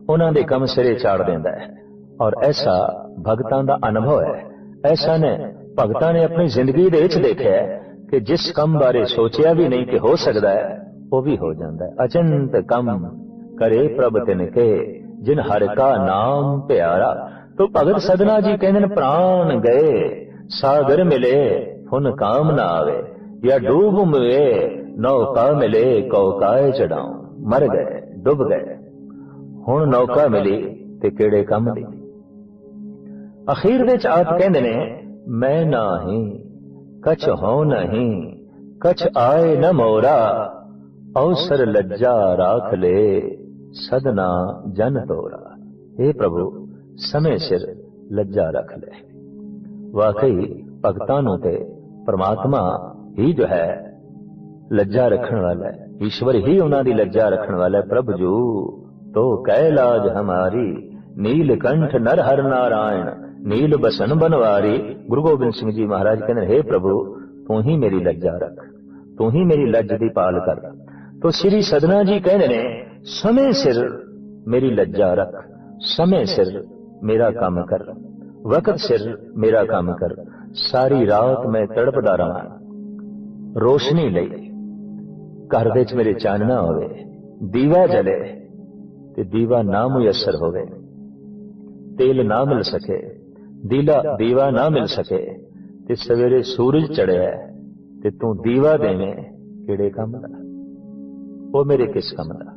ਉਹਨਾਂ ਦੇ ਕੰਮ ਸਿਰੇ ਚਾੜ ਦਿੰਦਾ ਹੈ ਔਰ ਐਸਾ ਭਗਤਾਂ ਦਾ ਅਨੁਭਵ ਹੈ। ਐਸਾ ਨੇ ਭਗਤਾਂ ਨੇ ਆਪਣੀ ਜ਼ਿੰਦਗੀ ਦੇ ਵਿੱਚ ਦੇਖਿਆ ਹੈ ਕਿ ਜਿਸ ਕੰਮ ਬਾਰੇ ਸੋਚਿਆ ਵੀ ਨਹੀਂ ਕਿ ਹੋ ਸਕਦਾ ਹੈ ਉਹ ਵੀ ਹੋ ਜਾਂਦਾ ਹੈ। ਅਚੰਤ ਕੰਮ ਕਰੇ ਪ੍ਰਭ ਤਿਨ ਕੇ ਜਿਨ ਹਰ ਕਾ ਨਾਮ ਪਿਆਰਾ। ਤੋ ਭਗਤ ਸਦਨਾ ਜੀ ਕਹਿੰਦੇ ਨੇ ਪ੍ਰਾਣ ਗਏ ਸਾਗਰ ਮਿਲੇ ਹੁਨ ਕਾਮ ਨਾ ਆਵੇ। ਜਾਂ ਡੂਬ ਮਵੇ ਨੌਕਾ ਮਿਲੇ ਕਉ ਕਾਏ ਚੜਾਉ ਮਰ ਗਏ ਡੁੱਬ ਗਏ। ਹੁਣ ਨੌਕਾ ਮਿਲੀ ਤੇ ਕਿਹੜੇ ਕੰਮ ਦੀ? ਅਖੀਰ ਵਿੱਚ ਆਪ ਕਹਿੰਦੇ ਨੇ ਮੈਂ ਨਾਹੀ। ਕਛ ਹੋ ਨਹੀਂ ਕਛ ਆਏ ਨ ਮੋਰਾ ਅਵਸਰ ਲੱਜਾ ਰਾਖ ਲੈ ਸਦਨਾ ਜਨ ਤੋਰਾ हे ਪ੍ਰਭੂ ਸਮੇਂ ਸਿਰ ਲੱਜਾ ਰੱਖ ਲੈ ਵਾਕਈ ਭਗਤਾਂ ਨੂੰ ਤੇ ਪ੍ਰਮਾਤਮਾ ਹੀ ਜੋ ਹੈ ਲੱਜਾ ਰੱਖਣ ਵਾਲਾ ਹੈ ਈਸ਼ਵਰ ਹੀ ਉਹਨਾਂ ਦੀ ਲੱਜਾ ਰੱਖਣ ਵਾਲਾ ਹੈ ਪ੍ਰਭ ਜੂ ਤੋ ਕਹਿ ਲਾਜ ਹਮਾਰੀ ਨੀਲਕੰਠ ਨਰ ਹਰ ਨਾਰਾਇਣ ਨੀਲ ਬਸਨ ਬਨਵਾਰੀ ਗੁਰੂ ਗੋਬਿੰਦ ਸਿੰਘ ਜੀ ਮਹਾਰਾਜ ਕਹਿੰਦੇ ਨੇ हे ਪ੍ਰਭੂ ਤੂੰ ਹੀ ਮੇਰੀ ਲੱਜਾ ਰੱਖ ਤੂੰ ਹੀ ਮੇਰੀ ਲੱਜ ਦੀ ਪਾਲ ਕਰ ਤੋ ਸ੍ਰੀ ਸਦਨਾ ਜੀ ਕਹਿੰਦੇ ਨੇ ਸਮੇਂ ਸਿਰ ਮੇਰੀ ਲੱਜਾ ਰੱਖ ਸਮੇਂ ਸਿਰ ਮੇਰਾ ਕੰਮ ਕਰ ਵਕਤ ਸਿਰ ਮੇਰਾ ਕੰਮ ਕਰ ਸਾਰੀ ਰਾਤ ਮੈਂ ਤੜਪਦਾ ਰਹਾਂ ਰੋਸ਼ਨੀ ਲਈ ਘਰ ਵਿੱਚ ਮੇਰੇ ਚਾਨਣਾ ਹੋਵੇ ਦੀਵਾ ਜਲੇ ਤੇ ਦੀਵਾ ਨਾ ਮੁਯਸਰ ਹੋਵੇ ਤੇਲ ਨਾ ਮਿਲ ਸਕੇ ਦੀਲਾ ਦੀਵਾ ਨਾ ਮਿਲ ਸਕੇ, ਤੇ ਸਵੇਰੇ ਸੂਰਜ ਚੜਿਆ ਤੇ ਤੂੰ ਦੀਵਾ ਦੇਵੇਂ ਕਿਹੜੇ ਕੰਮ ਦਾ? ਉਹ ਮੇਰੇ ਕਿਸ ਕੰਮ ਦਾ?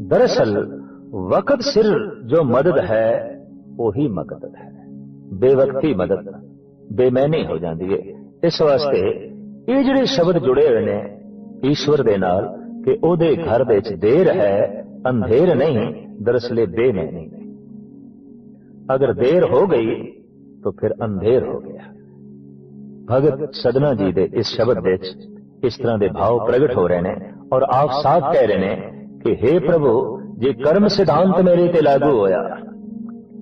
ਦਰਅਸਲ ਵਕਤ ਸਿਰ ਜੋ ਮਦਦ ਹੈ, ਉਹੀ ਮਕਦ ਹੈ। ਬੇਵਕਤੀ ਮਦਦ ਬੇਮੈਨੀ ਹੋ ਜਾਂਦੀ ਹੈ। ਇਸ ਵਾਸਤੇ ਇਹ ਜਿਹੜੇ ਸ਼ਬਦ ਜੁੜੇ ਹੋਏ ਨੇ, ਈਸ਼ਵਰ ਦੇ ਨਾਲ, ਕਿ ਉਹਦੇ ਘਰ ਵਿੱਚ ਦੇਰ ਹੈ, ਅੰਧੇਰ ਨਹੀਂ, ਦਰਅਸਲ ਬੇਮੈਨੀ ਅਗਰ ਦੇਰ ਹੋ ਗਈ तो फिर अंधेर हो गया भगत सदना जी दे इस शब्द ਵਿੱਚ ਇਸ ਤਰ੍ਹਾਂ ਦੇ ਭਾਵ ਪ੍ਰਗਟ ਹੋ ਰਹੇ ਨੇ ਔਰ ਆਪ ਸਾਥ ਕਹਿ ਰਹੇ ਨੇ ਕਿ हे ਪ੍ਰਭੂ ਜੇ ਕਰਮ ਸਿਧਾਂਤ ਮੇਰੇ ਤੇ ਲਾਗੂ ਹੋਇਆ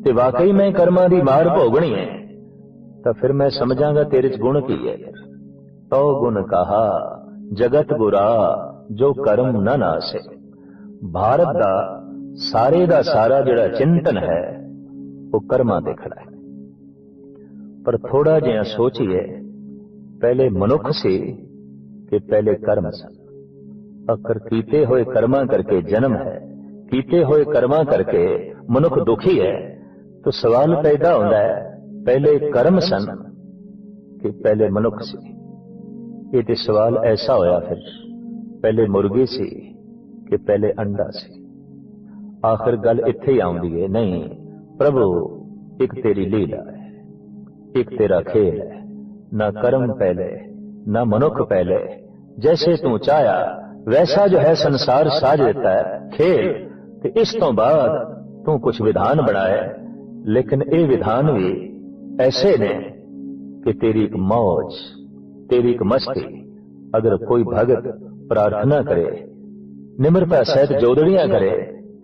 ਤੇ ਵਾਕਈ ਮੈਂ ਕਰਮਾਂ ਦੀ ਮਾਰ ਭੋਗਣੀ ਹੈ ਤਾਂ ਫਿਰ ਮੈਂ ਸਮਝਾਂਗਾ ਤੇਰੇ ਚ ਗੁਣ ਕੀ ਹੈ ਤੋ ਗੁਣ ਕਹਾ ਜਗਤ ਬੁਰਾ ਜੋ ਕਰਮ ਨਾ ਨਾਸੇ ਭਾਰਤ ਦਾ ਸਾਰੇ ਦਾ ਸਾਰਾ ਜਿਹੜਾ ਚਿੰਤਨ ਹੈ ਉਹ ਕਰਮਾਂ ਤੇ ਖੜਾ ਹੈ ਪਰ ਥੋੜਾ ਜਿਹਾ ਸੋਚੀਏ, ਪਹਿਲੇ ਮਨੁੱਖ ਸੀ ਕਿ ਪਹਿਲੇ ਕਰਮ ਸਨ। ਅਕਰ ਕੀਤੇ ਹੋਏ ਕਰਮਾਂ ਕਰਕੇ ਜਨਮ ਹੈ, ਕੀਤੇ ਹੋਏ ਕਰਮਾਂ ਕਰਕੇ ਮਨੁੱਖ ਦੁਖੀ ਹੈ। ਤਾਂ ਸਵਾਲ ਪੈਦਾ ਹੁੰਦਾ ਹੈ, ਪਹਿਲੇ ਕਰਮ ਸਨ ਕਿ ਪਹਿਲੇ ਮਨੁੱਖ ਸੀ। ਇਹ ਤੇ ਸਵਾਲ ਐਸਾ ਹੋਇਆ ਫਿਰ, ਪਹਿਲੇ ਮੁਰਗੀ ਸੀ ਕਿ ਪਹਿਲੇ ਅੰਡਾ ਸੀ। ਆਖਰ ਗੱਲ ਇੱਥੇ ਹੀ ਆਉਂਦੀ ਹੈ, ਨਹੀਂ, ਪ੍ਰਭੂ, ਇੱਕ ਤੇਰੀ ਲੀਲਾ ਹੈ। ਇੱਕ ਤੇਰਾ ਖੇਲ ਹੈ ਨਾ ਕਰਮ ਪਹਿਲੇ, ਨਾ ਮਨੁੱਖ ਪਹਿਲੇ। ਜੈਸੇ ਤੂੰ ਚਾਹਿਆ, ਵੈਸਾ ਜੋ ਹੈ ਸੰਸਾਰ ਸਾਜ ਦਿੱਤਾ ਹੈ। ਖੇਲ, ਤੇ ਇਸ ਤੋਂ ਬਾਅਦ ਤੂੰ ਕੁਝ ਵਿਧਾਨ ਬਣਾਇਆ ਲੇਕਿਨ ਇਹ ਵਿਧਾਨ ਵੀ ਐਸੇ ਨੇ ਕਿ ਤੇਰੀ ਇੱਕ ਮौज ਤੇਰੀ ਇੱਕ ਮਸਤੀ, ਅਗਰ ਕੋਈ ਭਗਤ ਪ੍ਰਾਰਥਨਾ ਕਰੇ, ਨਿਮਰਤਾ ਸਹਿਤ ਜੋਦੜੀਆਂ ਕਰੇ,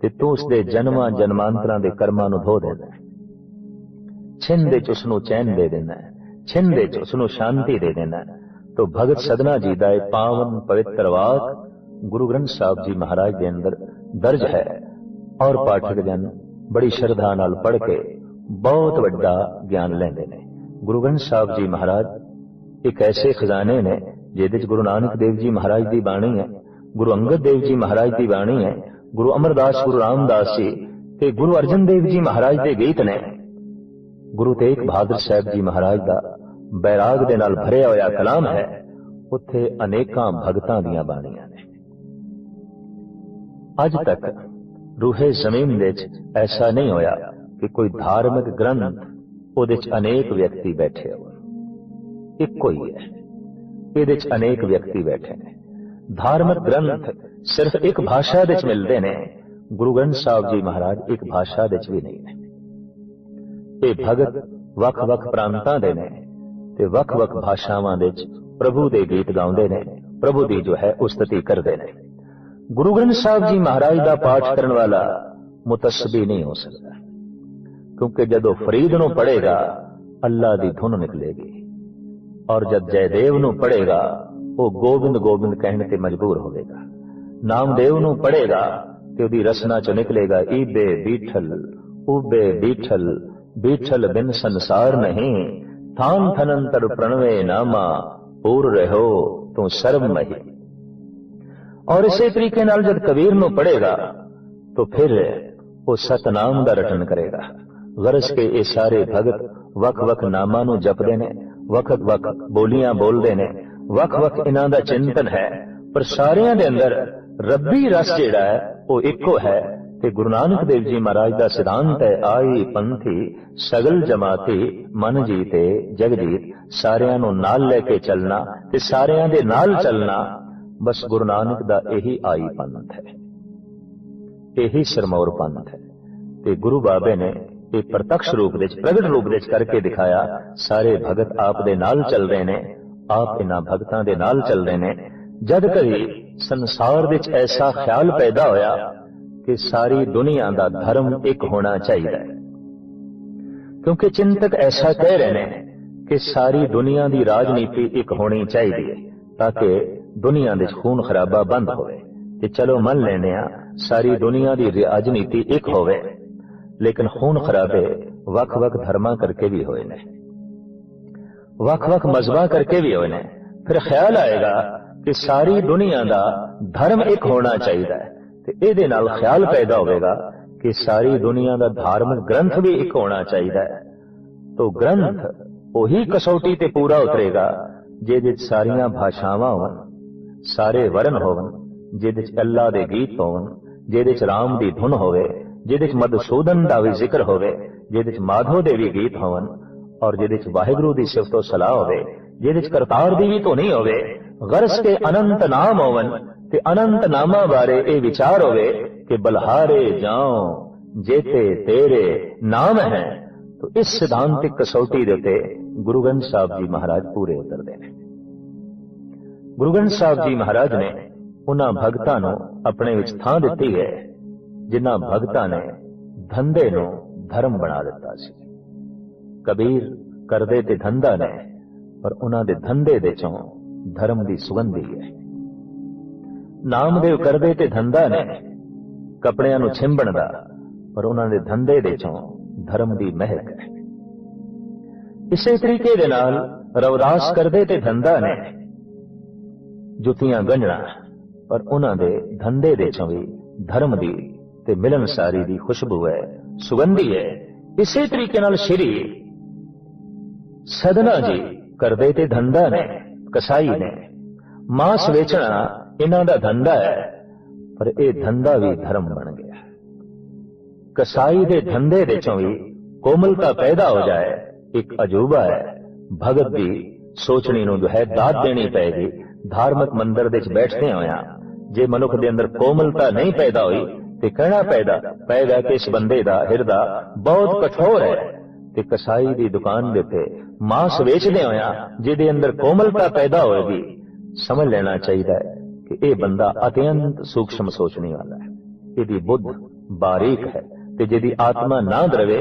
ਤੇ ਤੂੰ ਉਸ ਦੇ ਜਨਮਾਂ ਜਨਮਾਂਤਰਾਂ ਦੇ ਕਰਮਾਂ ਨੂੰ ਧੋ ਦੇਂਦਾ ਛਿੰਨ ਦੇ ਚ ਉਸ ਨੂੰ ਚੈਨ ਦੇ ਦੇਣਾ ਹੈ ਛਿੰਨ ਦੇ ਚ ਉਸ ਨੂੰ ਸ਼ਾਂਤੀ ਦੇ ਦੇਣਾ ਹੈ। ਤੋ ਭਗਤ ਸਦਨਾ ਜੀ ਦਾ ਇਹ ਪਾਵਨ ਪਵਿੱਤਰ ਗੁਰੂ ਗ੍ਰੰਥ ਸਾਹਿਬ ਜੀ ਮਹਾਰਾਜ ਦੇ ਅੰਦਰ ਦਰਜ ਹੈ। ਔਰ ਪਾਠਕ ਜਨ ਬੜੀ ਸ਼ਰਧਾ ਨਾਲ ਪੜ੍ਹ ਕੇ ਬਹੁਤ ਵੱਡਾ ਗਿਆਨ ਲੈਂਦੇ ਨੇ। ਗੁਰੂ ਗ੍ਰੰਥ ਸਾਹਿਬ ਜੀ ਮਹਾਰਾਜ ਇੱਕ ਐਸੇ ਖਜ਼ਾਨੇ ਨੇ ਜਿਹਦੇ ਚ ਗੁਰੂ ਨਾਨਕ ਦੇਵ ਜੀ ਮਹਾਰਾਜ ਦੀ ਬਾਣੀ ਹੈ, ਗੁਰੂ ਅੰਗਦ ਦੇਵ ਜੀ ਮਹਾਰਾਜ ਦੀ ਬਾਣੀ ਹੈ, ਗੁਰੂ ਅਮਰਦਾਸ, ਗੁਰੂ ਰਾਮਦਾਸ ਜੀ ਤੇ ਗੁਰੂ ਅਰਜਨ ਦੇਵ ਜੀ ਮਹਾਰਾਜ ਦੇ ਗੀਤ ਨੇ। ਗੁਰੂ ਤੇਗ ਬਹਾਦਰ ਸਾਹਿਬ ਜੀ ਮਹਾਰਾਜ ਦਾ ਬੈਰਾਗ ਦੇ ਨਾਲ ਭਰਿਆ ਹੋਇਆ ਕਲਾਮ ਹੈ, ਉੱਥੇ ਅਨੇਕਾਂ ਭਗਤਾਂ ਦੀਆਂ ਬਾਣੀਆਂ ਨੇ। ਅੱਜ ਤੱਕ ਰੂਹੇ ਜ਼ਮੀਨ ਵਿੱਚ ਐਸਾ ਨਹੀਂ ਹੋਇਆ ਕਿ ਕੋਈ ਧਾਰਮਿਕ ਗ੍ਰੰਥ ਉਹਦੇ ਚ ਅਨੇਕ ਵਿਅਕਤੀ ਬੈਠੇ ਹੋਣ। ਇੱਕੋ ਹੀ ਹੈ। ਇਹਦੇ ਚ ਅਨੇਕ ਵਿਅਕਤੀ ਬੈਠੇ ਨੇ। ਧਾਰਮਿਕ ਗ੍ਰੰਥ ਸਿਰਫ ਇੱਕ ਭਾਸ਼ਾ ਵਿੱਚ ਮਿਲਦੇ ਨੇ। ਗੁਰੂ ਗ੍ਰੰਥ ਸਾਹਿਬ ਜੀ ਮਹਾਰਾਜ ਇੱਕ ਭਾਸ਼ਾ ਵਿੱਚ ਵੀ ਨਹੀਂ ਨੇ। ਇਹ ਭਗਤ ਵੱਖ-ਵੱਖ ਪ੍ਰਾਂਤਾਂ ਦੇ ਨੇ ਤੇ ਵੱਖ-ਵੱਖ ਭਾਸ਼ਾਵਾਂ ਵਿੱਚ ਪ੍ਰਭੂ ਦੇ ਗੀਤ ਗਾਉਂਦੇ ਨੇ, ਪ੍ਰਭੂ ਦੀ ਜੋ ਹੈ ਉਸਤਤੀ ਕਰਦੇ ਨੇ। ਗੁਰੂ ਗ੍ਰੰਥ ਸਾਹਿਬ ਜੀ ਮਹਾਰਾਜ ਦਾ ਪਾਠ ਕਰਨ ਵਾਲਾ ਮੁਤਸਬੀ ਨਹੀਂ ਹੋ ਸਕਦਾ, ਕਿਉਂਕਿ ਜਦੋਂ ਫਰੀਦ ਨੂੰ ਪੜੇਗਾ ਅੱਲਾ ਦੀ ਧੁਨ ਨਿਕਲੇਗੀ ਔਰ ਜਦ ਜੈਦੇਵ ਨੂੰ ਪੜੇਗਾ ਉਹ ਗੋਬਿੰਦ ਗੋਬਿੰਦ ਕਹਿਣ ਤੇ ਮਜਬੂਰ ਹੋਵੇਗਾ। ਨਾਮਦੇਵ ਨੂੰ ਪੜ੍ਹੇਗਾ ਤੇ ਉਹਦੀ ਰਸਨਾ ਚੋਂ ਨਿਕਲੇਗਾ ਈਬੇ ਬੀਠਲ ਉਬੇ ਬੀਠਲ ਬੇਛਲ ਬਿਨ ਸੰਸਾਰ ਨਹੀਂ ਥਾਨ ਥਨੰਤਰ ਪ੍ਰਣਵੇ ਨਾਮਾ ਪੂਰ ਰਹੋ ਤੂੰ ਸਰਬ ਮਹੀ ਔਰ ਇਸੇ ਤਰੀਕੇ ਨਾਲ ਜਦ ਕਬੀਰ ਨੂੰ ਪੜੇਗਾ ਤਾਂ ਫਿਰ ਉਹ ਸਤਨਾਮ ਦਾ ਰਟਨ ਕਰੇਗਾ ਗਰਜ਼ ਕੇ ਇਹ ਸਾਰੇ ਭਗਤ ਵਕ-ਵਕ ਨਾਮਾਂ ਨੂੰ ਜਪਦੇ ਨੇ ਵਕ-ਵਕ ਬੋਲੀਆਂ ਬੋਲਦੇ ਨੇ ਵਕ-ਵਕ ਇਹਨਾਂ ਦਾ ਚਿੰਤਨ ਹੈ ਪਰ ਸਾਰਿਆਂ ਦੇ ਅੰਦਰ ਰੱਬੀ ਰਸ ਜਿਹੜਾ ਹੈ ਉਹ ਇੱਕੋ ਹੈ ਤੇ ਗੁਰੂ ਨਾਨਕ ਦੇਵ ਜੀ ਮਹਾਰਾਜ ਦਾ ਸਿਧਾਂਤ ਹੈ, ਆਈ ਪੰਥੀ, ਸਗਲ ਜਮਾਤੀ, ਮਨ ਜੀਤੇ, ਜਗਜੀਤ, ਸਾਰਿਆਂ ਨੂੰ ਨਾਲ ਲੈ ਕੇ ਚੱਲਣਾ ਤੇ ਸਾਰਿਆਂ ਦੇ ਨਾਲ ਚੱਲਣਾ। ਬਸ ਗੁਰੂ ਨਾਨਕ ਦਾ ਇਹੀ ਆਈ ਪੰਥ ਹੈ। ਇਹੀ ਸਰਮੌਰ ਪੰਥ ਹੈ। ਤੇ ਗੁਰੂ ਬਾਬੇ ਨੇ ਇਹ ਪ੍ਰਤੱਖ ਰੂਪ ਵਿੱਚ, ਪ੍ਰਗਟ ਰੂਪ ਵਿੱਚ ਕਰਕੇ ਦਿਖਾਇਆ, ਸਾਰੇ ਭਗਤ ਆਪ ਦੇ ਨਾਲ ਚੱਲ ਰਹੇ ਨੇ, ਆਪ ਇਹਨਾਂ ਭਗਤਾਂ ਦੇ ਨਾਲ ਚੱਲ ਰਹੇ ਨੇ। ਜਦ ਕਦੀ ਸੰਸਾਰ ਵਿੱਚ ਐਸਾ ਖਿਆਲ ਪੈਦਾ ਹੋਇਆ ਕਿ ਸਾਰੀ ਦੁਨੀਆ ਦਾ ਧਰਮ ਇੱਕ ਹੋਣਾ ਚਾਹੀਦਾ ਹੈ। ਕਿਉਂਕਿ ਚਿੰਤਕ ਐਸਾ ਕਹਿ ਰਹੇ ਨੇ ਕਿ ਸਾਰੀ ਦੁਨੀਆ ਦੀ ਰਾਜਨੀਤੀ ਇੱਕ ਹੋਣੀ ਚਾਹੀਦੀ ਹੈ ਤਾਂ ਕਿ ਦੁਨੀਆ ਦੇ ਖੂਨ ਖਰਾਬਾ ਬੰਦ ਹੋਵੇ। ਤੇ ਚਲੋ ਮੰਨ ਲੈਨੇ ਆ ਸਾਰੀ ਦੁਨੀਆ ਦੀ ਰਾਜਨੀਤੀ ਇੱਕ ਹੋਵੇ, ਲੇਕਿਨ ਖੂਨ ਖਰਾਬੇ ਵੱਖ-ਵੱਖ ਧਰਮਾਂ ਕਰਕੇ ਵੀ ਹੋਏ ਨੇ। ਵੱਖ-ਵੱਖ ਮਜ਼ਹਬਾਂ ਕਰਕੇ ਵੀ ਹੋਏ ਨੇ। ਫਿਰ ਖਿਆਲ ਆਏਗਾ ਕਿ ਸਾਰੀ ਦੁਨੀਆ ਦਾ ਧਰਮ ਇੱਕ ਹੋਣਾ ਚਾਹੀਦਾ ਹੈ। ਤੇ ਇਹਦੇ ਨਾਲ ਖਿਆਲ ਪੈਦਾ ਹੋਵੇਗਾ ਕਿ ਸਾਰੀ ਦੁਨੀਆ ਦਾ ਧਾਰਮਿਕ ਗ੍ਰੰਥ ਵੀ ਇੱਕ ਹੋਣਾ ਚਾਹੀਦਾ ਹੈ। ਤੋ ਗ੍ਰੰਥ ਉਹੀ ਕਸੌਟੀ ਤੇ ਪੂਰਾ ਉਤਰੇਗਾ, ਜਿਹਦੇ ਵਿੱਚ ਸਾਰੀਆਂ ਭਾਸ਼ਾਵਾਂ ਹੋਣ, ਸਾਰੇ ਵਰਨ ਹੋਣ, ਜਿਹਦੇ ਵਿੱਚ ਅੱਲਾ ਦੇ ਗੀਤ ਹੋਣ, ਜਿਹਦੇ ਵਿੱਚ ਰਾਮ ਦੀ ਧੁਨ ਹੋਵੇ, ਜਿਹਦੇ ਵਿੱਚ ਮਧੂਸੂਦਨ ਦਾ ਵੀ ਜ਼ਿਕਰ ਹੋਵੇ, ਜਿਹਦੇ ਵਿੱਚ ਮਾਧੋ ਦੇ ਵੀ ਗੀਤ ਹੋਣ, ਔਰ ਜਿਹਦੇ ਵਿੱਚ ਵਾਹਿਗੁਰੂ ਦੀ ਸਿਫਤੋ ਸਲਾਹ ਹੋਵੇ, ਜਿਹਦੇ ਵਿੱਚ ਕਰਤਾਰ ਦੀ ਵੀ ਧੁਨੀ ਹੋਵੇ, ਗਰਸ ਕੇ ਅਨੰਤ ਨਾਮ ਹੋਵਨ ਤੇ ਅਨੰਤ ਨਾਮਾਂ ਬਾਰੇ ਇਹ ਵਿਚਾਰ ਹੋਵੇ ਕਿ ਬਲਹਾਰੇ ਜਾਉ, ਜੇਤੇ ਤੇਰੇ ਨਾਮ ਹੈ, ਤੋ ਇਸ ਸਿਧਾਂਤਿਕ ਕਸੌਟੀ ਦੇ ਉੱਤੇ ਗੁਰੂ ਗ੍ਰੰਥ ਸਾਹਿਬ ਜੀ ਮਹਾਰਾਜ ਪੂਰੇ ਉਤਰਦੇ ਨੇ। ਗੁਰੂ ਗ੍ਰੰਥ ਸਾਹਿਬ ਜੀ ਮਹਾਰਾਜ ਨੇ ਉਹਨਾਂ ਭਗਤਾਂ ਨੂੰ ਆਪਣੇ ਵਿੱਚ ਥਾਂ ਦਿੱਤੀ ਹੈ, ਜਿਨ੍ਹਾਂ ਭਗਤਾਂ ਨੇ ਧੰਦੇ ਨੂੰ ਧਰਮ ਬਣਾ ਦਿੱਤਾ ਸੀ। ਕਬੀਰ ਕਰਦੇ ਤੇ ਧੰਦਾ ਨੇ, ਪਰ ਉਹਨਾਂ ਦੇ ਧੰਦੇ ਦੇ ਚੋਂ ਧਰਮ ਦੀ ਸੁਗੰਧੀ ਹੈ। ਨਾਮਦੇਵ ਕਰਦੇ ਤੇ ਧੰਦਾ ਨੇ। ਕੱਪੜਿਆਂ ਨੂੰ ਛਿੰਬਣ ਦਾ ਪਰ ਉਹਨਾਂ ਦੇ ਧੰਦੇ ਦੇ ਚੋਂ ਧਰਮ ਦੀ ਮਹਿਕ ਹੈ। ਇਸੇ ਤਰੀਕੇ ਦੇ ਨਾਲ ਰਵਦਾਸ ਕਰਦੇ ਤੇ ਧੰਦਾ ਨੇ। ਜੁੱਤੀਆਂ ਗੰਢਣਾ, ਪਰ ਉਹਨਾਂ ਦੇ ਧੰਦੇ ਦੇ ਚੋਂ ਵੀ ਧਰਮ ਦੀ ਤੇ ਮਿਲਨਸਾਰੀ ਦੀ ਖੁਸ਼ਬੂ ਹੈ, ਸੁਗੰਧੀ ਹੈ। ਇਸੇ ਤਰੀਕੇ ਨਾਲ ਸ਼੍ਰੀ ਸਦਨਾ ਜੀ ਕਰਦੇ ਤੇ ਧੰਦਾ ਨੇ, ਕਸਾਈ ਨੇ। ਮਾਸ ਵੇਚਣਾ ਇਹਨਾਂ ਦਾ ਧੰਦਾ ਹੈ, ਪਰ ਇਹ ਧੰਦਾ ਵੀ ਧਰਮ ਬਣ ਗਿਆ ਕਸਾਈ ਦੇ ਧੰਦੇ ਦੇ ਚੋਂ ਵੀ ਕੋਮਲਤਾ ਪੈਦਾ ਹੋ ਜਾਏ, ਇੱਕ ਅਜੂਬਾ ਹੈ। ਭਗਤ ਦੀ ਸੋਚਣੀ ਨੂੰ ਜੋ ਹੈ, ਦਾਤ ਦੇਣੀ ਪਏਗੀ। ਧਾਰਮਿਕ ਮੰਦਰ ਦੇ ਵਿੱਚ ਬੈਠਦੇ ਹੋਇਆ, ਜੇ ਮਨੁੱਖ ਦੇ ਅੰਦਰ ਕੋਮਲਤਾ ਨਹੀਂ ਪੈਦਾ ਹੋਈ, ਤੇ ਕਹਿਣਾ ਪੈਦਾ ਪੈਦਾ ਕਿ ਇਸ ਬੰਦੇ ਦਾ, ਹਿਰਦਾ ਬਹੁਤ ਕਠੋਰ ਹੈ। ਤੇ ਕਸਾਈ ਦੀ ਦੁਕਾਨ ਦੇ ਉੱਤੇ ਮਾਸ ਵੇਚਦੇ ਹੋਇਆ, ਜਿਹਦੇ ਅੰਦਰ ਕੋਮਲਤਾ ਪੈਦਾ ਹੋਏਗੀ, ਸਮਝ ਲੈਣਾ ਚਾਹੀਦਾ ਹੈ। ਕਿ ਇਹ ਬੰਦਾ ਅਤਿਅੰਤ ਸੂਖਸ਼ਮ ਸੋਚਣੀ ਵਾਲਾ ਹੈ। ਇਹਦੀ ਬੁੱਧ ਬਾਰੀਕ ਹੈ ਤੇ ਜਿਹਦੀ ਆਤਮਾ ਨਾ ਦਰਵੇ,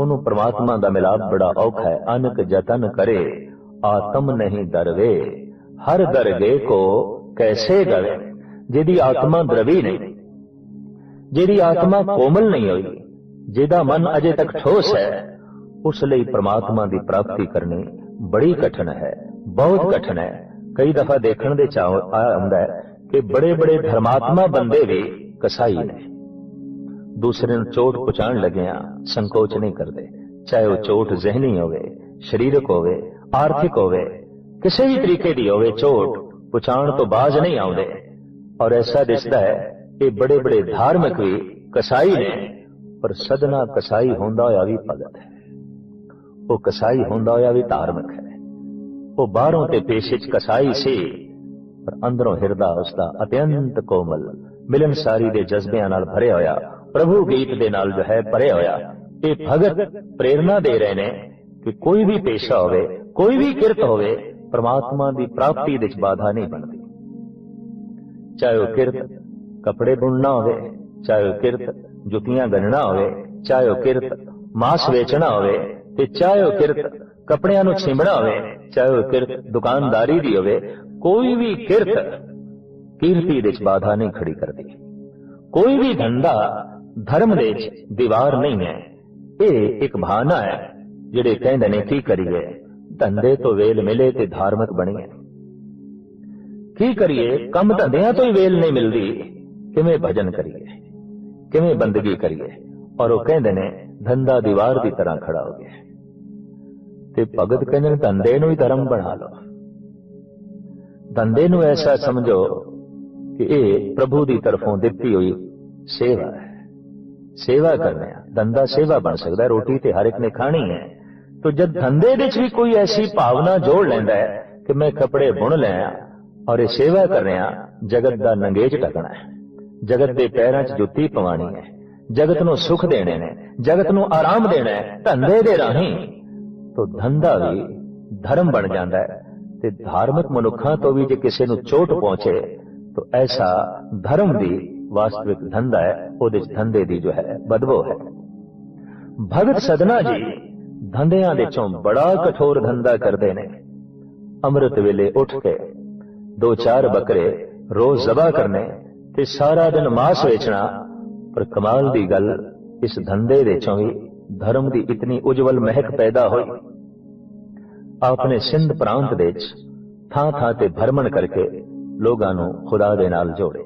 ਉਹਨੂੰ ਪ੍ਰਮਾਤਮਾ ਦਾ ਮਿਲਾਪ ਬੜਾ ਔਖਾ ਹੈ। ਅਨਕ ਜਤਨ ਕਰੇ, ਆਤਮ ਨਹੀਂ ਦਰਵੇ। ਹਰ ਦਰਗੇ ਕੋ ਕੈਸੇ ਗਵੇ ਜਿਹਦੀ ਆਤਮਾ ਦਰਵੀ ਨਹੀਂ, ਜਿਹਦੀ ਆਤਮਾ ਕੋਮਲ ਨਹੀਂ ਹੋਈ, ਜਿਹਦਾ ਮਨ ਅਜੇ ਤੱਕ ਠੋਸ ਹੈ, ਉਸ ਲਈ ਪ੍ਰਮਾਤਮਾ ਦੀ ਪ੍ਰਾਪਤੀ ਕਰਨੀ ਬੜੀ ਕਠਿਨ ਹੈ, ਬਹੁਤ ਕਠਿਨ ਹੈ। ਕਈ ਦਫਾ ਦੇਖਣ ਦੇ ਚਾਹ ਆਉਂਦਾ ਹੈ ਕਿ ਬੜੇ ਬੜੇ ਧਰਮਾਤਮਾ ਬੰਦੇ ਵੀ ਕਸਾਈ ਨੇ। ਦੂਸਰੇ ਨੂੰ ਚੋਟ ਪਹੁੰਚਾਉਣ ਲੱਗਿਆ ਸੰਕੋਚ ਨਹੀਂ ਕਰਦੇ। ਚਾਹੇ ਉਹ ਚੋਟ ਜ਼ਿਹਨੀ ਹੋਵੇ, ਸਰੀਰਕ ਹੋਵੇ, ਆਰਥਿਕ ਹੋਵੇ, ਕਿਸੇ ਵੀ ਤਰੀਕੇ ਦੀ ਹੋਵੇ ਚੋਟ ਪਹੁੰਚਾਉਣ ਤੋਂ ਬਾਜ਼ ਨਹੀਂ ਆਉਂਦੇ। ਔਰ ਐਸਾ ਦਿਸਦਾ ਹੈ ਕਿ ਬੜੇ ਬੜੇ ਧਾਰਮਿਕ ਵੀ ਕਸਾਈ ਨੇ, ਪਰ ਸਦਨਾ ਕਸਾਈ ਹੁੰਦਾ ਹੋਇਆ ਵੀ ਭਗਤ ਹੈ। ਉਹ ਕਸਾਈ ਹੁੰਦਾ ਹੋਇਆ ਵੀ ਧਾਰਮਿਕ ਹੈ। ਉਹ ਬਾਹਰੋਂ ਤੇ ਪੇਸ਼ੇ ਚ ਕਸਾਈ ਸੀ। ਪਰ ਅੰਦਰੋਂ ਹਿਰਦਾ ਉਸਦਾ ਅਤਿਅੰਤ ਕੋਮਲ, ਮਿਲਨਸਾਰੀ ਦੇ ਜਜ਼ਬਿਆਂ ਨਾਲ ਭਰਿਆ ਹੋਇਆ, ਪ੍ਰਭੂ ਗੀਤ ਦੇ ਨਾਲ ਜੋ ਹੈ ਭਰਿਆ ਹੋਇਆ। ਇਹ ਭਗਤ ਪ੍ਰੇਰਣਾ ਦੇ ਰਹੇ ਨੇ ਕਿ ਕੋਈ ਵੀ ਪੇਸ਼ਾ ਹੋਵੇ, ਕੋਈ ਵੀ ਕਿਰਤ ਹੋਵੇ, ਪ੍ਰਮਾਤਮਾ ਦੀ ਪ੍ਰਾਪਤੀ ਵਿੱਚ ਬਾਧਾ ਨਹੀਂ ਬਣਦੀ। ਚਾਹੇ ਉਹ ਕਿਰਤ ਕੱਪੜੇ ਬੁਣਨਾ ਹੋਵੇ, ਚਾਹੇ ਉਹ ਕਿਰਤ ਜੁੱਤੀਆਂ ਗੰਨਣਾ ਹੋਵੇ, ਚਾਹੇ ਉਹ ਕਿਰਤ ਮਾਸ ਵੇਚਣਾ ਹੋਵੇ ਤੇ ਚਾਹੇ ਉਹ ਕਿਰਤ ਕੱਪੜਿਆਂ ਨੂੰ ਛਿੰਬਣਾ ਹੋਵੇ ਚਾਹੇ ਉਹ ਕਿਰਤ ਦੁਕਾਨਦਾਰੀ ਦੀ ਹੋਵੇ, ਕੋਈ ਵੀ ਕਿਰਤ ਕੀਰਤੀ ਦੇ ਵਿੱਚ ਬਾਧਾ ਨਹੀਂ ਖੜੀ ਕਰਦੀ। ਕੋਈ ਵੀ ਧੰਦਾ ਧਰਮ ਦੇ ਵਿੱਚ ਦੀਵਾਰ ਨਹੀਂ ਹੈ। ਇਹ ਇੱਕ ਬਹਾਨਾ ਹੈ, ਜਿਹੜੇ ਕਹਿੰਦੇ ਨੇ, ਕੀ ਕਰੀਏ? ਧੰਦੇ ਤੋਂ ਵੇਲ ਮਿਲੇ ਤੇ ਧਾਰਮਿਕ ਬਣੀਏ ਕੀ ਕਰੀਏ? ਕੰਮ ਧੰਦਿਆਂ ਤੋਂ ਹੀ ਵੇਲ ਨਹੀਂ ਮਿਲਦੀ। ਕਿਵੇਂ ਭਜਨ ਕਰੀਏ? ਕਿਵੇਂ ਬੰਦਗੀ ਕਰੀਏ? ਔਰ ਉਹ ਕਹਿੰਦੇ ਨੇ, ਧੰਦਾ ਦੀਵਾਰ ਦੀ ਤਰ੍ਹਾਂ ਖੜਾ ਹੋ ਗਿਆ। ਤੇ ਭਗਤ ਕਹਿੰਦੇ ਨੇ, ਧੰਦੇ ਨੂੰ ਹੀ ਧਰਮ ਬਣਾ ਲਓ। ਧੰਦੇ ਨੂੰ ਐਸਾ ਸਮਝੋ ਕਿ ਇਹ ਪ੍ਰਭੂ ਦੀ ਤਰਫੋਂ ਦਿੱਤੀ ਹੋਈ ਸੇਵਾ ਹੈ। ਸੇਵਾ ਕਰਨਾ ਧੰਦਾ ਸੇਵਾ ਬਣ ਸਕਦਾ ਰੋਟੀ ਤੇ ਹਰ ਇੱਕ ਨੇ ਖਾਣੀ ਹੈ। ਤੋ ਜਦ ਧੰਦੇ ਵਿੱਚ ਵੀ ਕੋਈ ਐਸੀ ਭਾਵਨਾ ਜੋੜ ਲੈਂਦਾ ਹੈ ਕਿ ਮੈਂ ਕੱਪੜੇ ਬੁਣ ਲਿਆ ਔਰ ਇਹ ਸੇਵਾ ਕਰ ਰਿਹਾ, ਜਗਤ ਦਾ ਨੰਗੇਜ ਢਕਣਾ ਹੈ। ਜਗਤ ਦੇ ਪੈਰਾਂ 'ਚ ਜੁੱਤੀ ਪਵਾਣੀ ਹੈ। ਜਗਤ ਨੂੰ ਸੁਖ ਦੇਣੇ ਨੇ। ਜਗਤ ਨੂੰ ਆਰਾਮ ਦੇਣਾ ਹੈ। ਧੰਦੇ ਦੇ ਰਾਹੀਂ ਤੋ ਧੰਦਾ ਵੀ ਧਰਮ ਬਣ ਜਾਂਦਾ ਹੈ ਤੇ ਧਾਰਮਿਕ ਮਨੁੱਖਾਂ ਤੋਂ ਵੀ ਜੇ ਕਿਸੇ ਨੂੰ ਚੋਟ ਪਹੁੰਚੇ, ਤਾਂ ਐਸਾ ਧਰਮ ਦੀ ਵਾਸਤਵਿਕ ਧੰਦਾ ਹੈ, ਉਹਦੇ ਧੰਦੇ ਦੀ ਜੋ ਹੈ, ਬਦਬੋ ਹੈ। ਭਗਤ ਸਦਨਾ ਜੀ ਧੰਦਿਆਂ ਦੇ ਚੋਂ ਬੜਾ ਕਠੋਰ ਧੰਦਾ ਕਰਦੇ ਨੇ। ਅੰਮ੍ਰਿਤ ਵੇਲੇ ਉੱਠ ਕੇ ਦੋ ਚਾਰ ਬੱਕਰੇ ਰੋਜ਼ ਜ਼ਬਾ ਕਰਨੇ ਤੇ ਸਾਰਾ ਦਿਨ ਮਾਸ ਵੇਚਣਾ, ਪਰ ਕਮਾਲ ਦੀ ਗੱਲ ਇਸ ਧੰਦੇ ਦੇ ਚੋਂ ਵੀ ਧਰਮ ਦੀ ਇਤਨੀ ਉਜਵਲ ਮਹਿਕ ਪੈਦਾ ਹੋਈ। ਆਪਨੇ ਸਿੰਧ ਪ੍ਰਾਂਤ ਦੇ ਵਿੱਚ ਥਾਂ ਥਾਂ ਤੇ ਭਰਮਣ ਕਰਕੇ ਲੋਕਾਂ ਨੂੰ ਖੁਦਾ ਦੇ ਨਾਲ ਜੋੜਿਆ।